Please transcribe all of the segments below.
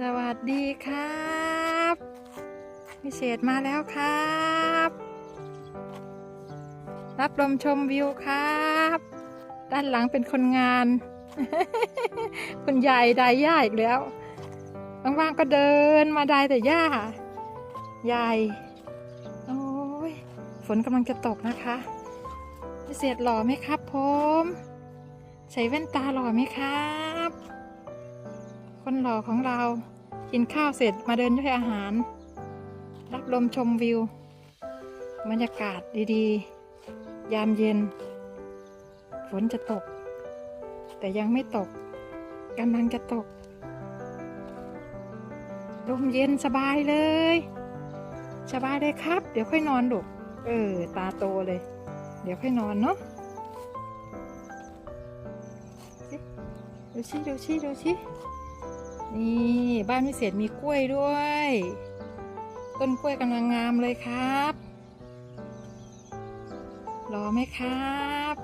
สวัสดีครับพิเศษมาแล้วครับ รับลมชมวิวครับ ด้านหลังเป็นคนงาน คุณยายไดหญ้าอีกแล้วว่างๆก็เดินมาได้แต่หญ้ายายโอ้ยฝนกำลังจะตกนะคะพิเศษหล่อไหมครับผม ใส่แว่นตาหล่อไหมครับ คนหล่อของเรา กินข้าวเสร็จมาเดินย่อยอาหาร รับลมชมวิว บรรยากาศดีๆ ยามเย็น ฝนจะตก แต่ยังไม่ตกกำลังจะตก ลมเย็นสบายเลย สบายเลยครับ เดี๋ยวค่อยนอนลูกเออ ตาโตเลย เดี๋ยวค่อยนอนเนาะดูชิดูชิดูชิ นี่บ้านพิเศษมีกล้วยด้วย ต้นกล้วยกำลังงามเลยครับ รอไหมครับ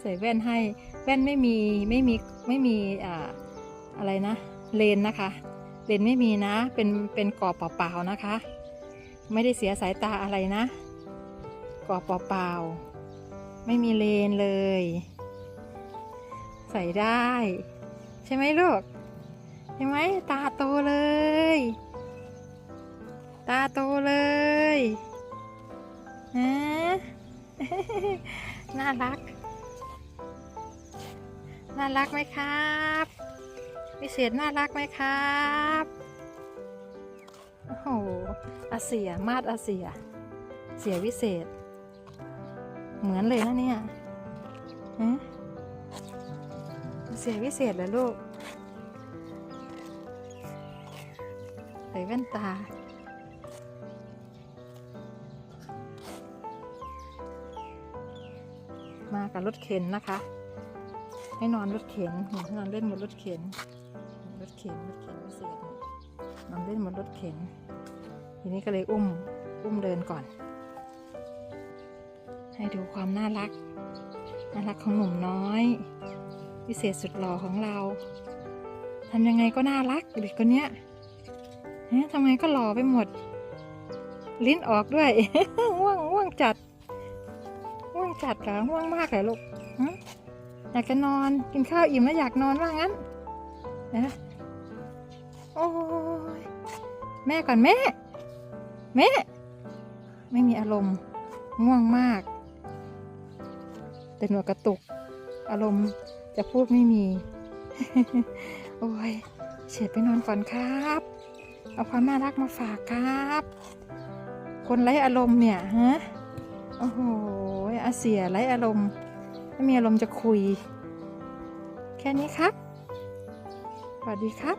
ใส่แว่นให้แว่นไม่มีไม่มีไม่มีอ่าอะไรนะ เลนนะคะ เลนไม่มีนะ เป็นเป็นกรอบเปล่าๆนะคะ ไม่ได้เสียสายตาอะไรนะกรอบเปล่าๆไม่มีเลนเลย ใส่ได้ ใช่ไหมลูกใช่ไหมตาโตเลย ตาโตเลยฮะน่ารัก น่ารักไหมครับพิเศษน่ารักไหมครับโอ้โหอาเสียมาดอาเสีย เสียวิเศษ เหมือนเลยนะเนี่ยฮะ เสียวิเศษเหรอลูกใส่แว่นตา มากับรถเข็นนะคะ ให้นอนรถเข็นให้นอนเล่นบนรถเข็น รถเข็นรถเข็นพิเศษนอนเล่นบนรถเข็น ทีนี้ก็เลยอุ้ม อุ้มเดินก่อน ให้ดูความน่ารัก น่ารักของหนุ่มน้อย พิเศษสุดหล่อของเราทำยังไงก็น่ารักเด็กคนเนี้ยเฮ้ยทำไงก็หล่อไปหมด ลิ้นออกด้วยง่วงง่วงจัดง่วงจัดเหรอง่วงมากเหรอลูกอยากจะนอนกินข้าวอิ่มแล้วอยากนอนว่างั้นนะโอ้ยแม่ก่อนแม่ แม่ ไม่มีอารมณ์ง่วงมากแต่หนวดกระตุก อารมณ์ จะพูดไม่มี โอ้ยเฉดไปนอนก่อนครับ เอาความน่ารักมาฝากครับ คนไร้อารมณ์เนี่ยฮะ โอ้โหอาเสียไร้อารมณ์ ไม่มีอารมณ์จะคุย แค่นี้ครับ สวัสดีครับ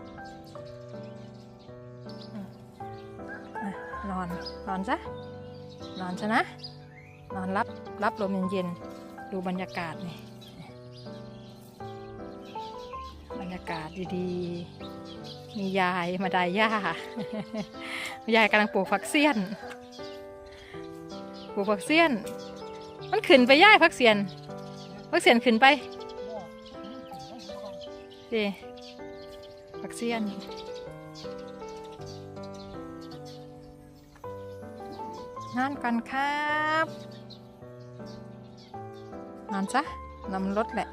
นอน นอนซะ นอนซะนะ นอนรับ รับลมเย็นๆ ดูบรรยากาศนี่ ยากาศดีๆ มียายมาดายหญ้ายายกำลังปลูกฝักเสี้ยน ปลูกผักเสี้ยน มันขึ้นไปย่ายผักเสียนผักเสียนขึ้นไปเดผักเสี้ยนนอนก่อนครับ นอนซะนอนรถแหละ